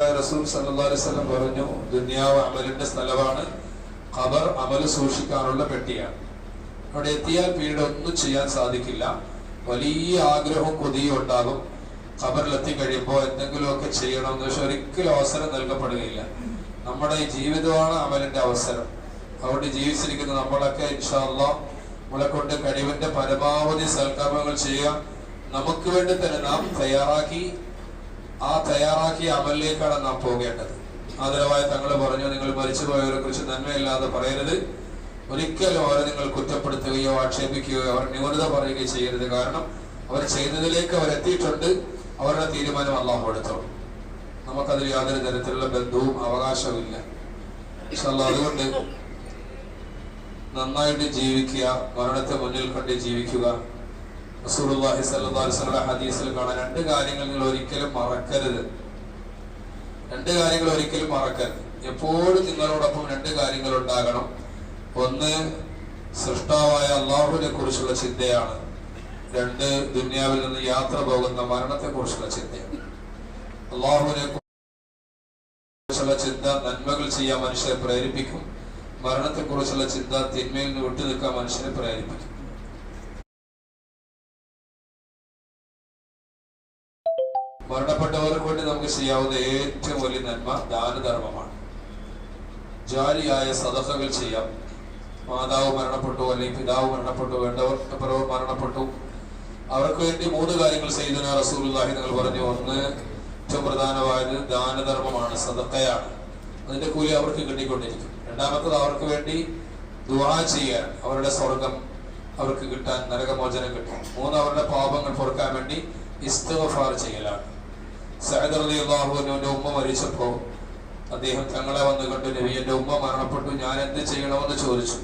റസൂൽ വസല്ലം പറഞ്ഞു ദുന്യാവ് അമലിന്റെ സ്ഥലമാണ്. ഖബർ അമൽ സൂക്ഷിക്കാനുള്ള പെട്ടിയാണ്. അവിടെ എത്തിയാൽ പിന്നീട് ഒന്നും ചെയ്യാൻ സാധിക്കില്ല. വലിയ ആഗ്രഹവും കൊതിയും ഉണ്ടാകും. ഖബറിലെത്തി കഴിയുമ്പോൾ എന്തെങ്കിലുമൊക്കെ ചെയ്യണം എന്ന് പക്ഷെ ഒരിക്കലും അവസരം നൽകപ്പെടുകയില്ല. നമ്മുടെ ഈ ജീവിതമാണ് അമലിന്റെ അവസരം. അതുകൊണ്ട് ജീവിച്ചിരിക്കുന്ന നമ്മളൊക്കെ ഇൻഷാല്ല നമ്മളെ കൊണ്ട് കഴിവിന്റെ പരമാവധി സൽക്കർമ്മങ്ങൾ ചെയ്യുക. നമുക്ക് വേണ്ടി തന്നെ നാം തയ്യാറാക്കി ആ തയ്യാറാക്കിയ അമലിലേക്കാണ് നാം പോകേണ്ടത്. ആദരവായ തങ്ങൾ പറഞ്ഞു നിങ്ങൾ മരിച്ചുപോയവരെ കുറിച്ച് നന്മയില്ലാതെ പറയരുത്. ഒരിക്കലും അവരെ നിങ്ങൾ കുറ്റപ്പെടുത്തുകയോ ആക്ഷേപിക്കുകയോ അവർ ന്യൂനത പറയുകയോ ചെയ്യരുത്. കാരണം അവർ ചെയ്തതിലേക്ക് അവർ എത്തിയിട്ടുണ്ട്. അവരുടെ തീരുമാനം അള്ളാഹു എടുത്തോളും. നമുക്കതിൽ യാതൊരു തരത്തിലുള്ള ബന്ധവും അവകാശവും ഇല്ല അതുകൊണ്ട് നന്നായിട്ട് ജീവിക്കുക മരണത്തെ മുന്നിൽ കണ്ട് ജീവിക്കുക റസൂലുള്ളാഹി അലൈഹി വസല്ലം ഹദീസിൽ കാണാൻ രണ്ട് കാര്യങ്ങൾ നിങ്ങൾ ഒരിക്കലും മറക്കരുത്. രണ്ട് കാര്യങ്ങൾ ഒരിക്കലും മറക്കരുത്. എപ്പോഴും നിങ്ങളോടൊപ്പം രണ്ട് കാര്യങ്ങൾ ഉണ്ടാകണം. ഒന്ന് സൃഷ്ടാവായ അള്ളാഹുവിനെ കുറിച്ചുള്ള ചിന്തയാണ്. രണ്ട് ദുനിയാവിൽ നിന്ന് യാത്ര പോകുന്ന മരണത്തെ കുറിച്ചുള്ള ചിന്തയാണ്. അള്ളാഹുവിനെ കുറിച്ചുള്ള ചിന്ത നന്മകൾ ചെയ്യാൻ മനുഷ്യരെ പ്രേരിപ്പിക്കും. മരണത്തെ കുറിച്ചുള്ള ചിന്ത തിന്മയിൽ നിന്ന് വിട്ടു നിൽക്കാൻ മനുഷ്യനെ പ്രേരിപ്പിക്കും. മരണപ്പെട്ടവർക്ക് വേണ്ടി നമുക്ക് ചെയ്യാവുന്ന ഏറ്റവും വലിയ നന്മ ദാനധർമ്മമാണ്. ജാരിയായ സദഹകൾ ചെയ്യാം. മാതാവ് മരണപ്പെട്ടു അല്ലെങ്കിൽ പിതാവ് മരണപ്പെട്ടു വേണ്ടവർ മരണപ്പെട്ടു. അവർക്ക് വേണ്ടി മൂന്ന് കാര്യങ്ങൾ ചെയ്തതിന് റസൂലുള്ളാഹി നിങ്ങൾ പറഞ്ഞു. ഒന്ന് ഏറ്റവും പ്രധാനമായത് ദാനധർമ്മമാണ് സദക്കയാണ്. അതിന്റെ കൂലി അവർക്ക് കിട്ടിക്കൊണ്ടിരിക്കും. രണ്ടാമത്തത് അവർക്ക് വേണ്ടി ദുവാ ചെയ്യാൻ അവരുടെ സ്വർഗം അവർക്ക് കിട്ടാൻ നരകമോചനം കിട്ടും മൂന്ന് അവരുടെ പാപങ്ങൾ പൊറുക്കാൻ വേണ്ടി ഇസ്തഫാർ ചെയ്യലാണ്. ഉമ്മ മരിച്ചപ്പോ അദ്ദേഹം തങ്ങളെ വന്ന് കണ്ടു നബി എന്റെ ഉമ്മ മരണപ്പെട്ടു ഞാൻ എന്ത് ചെയ്യണമെന്ന് ചോദിച്ചു.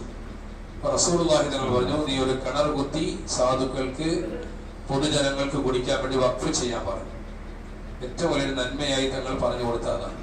റസൂലുള്ളാഹി തങ്ങൾ പറഞ്ഞു നീ ഒരു കിണർ കുത്തി സാധുക്കൾക്ക് പൊതുജനങ്ങൾക്ക് കുടിക്കാൻ വേണ്ടി വഖഫ് ചെയ്യാൻ പറഞ്ഞു. ഏറ്റവും വലിയൊരു നന്മയായി തങ്ങൾ പറഞ്ഞു കൊടുത്തതാണ്.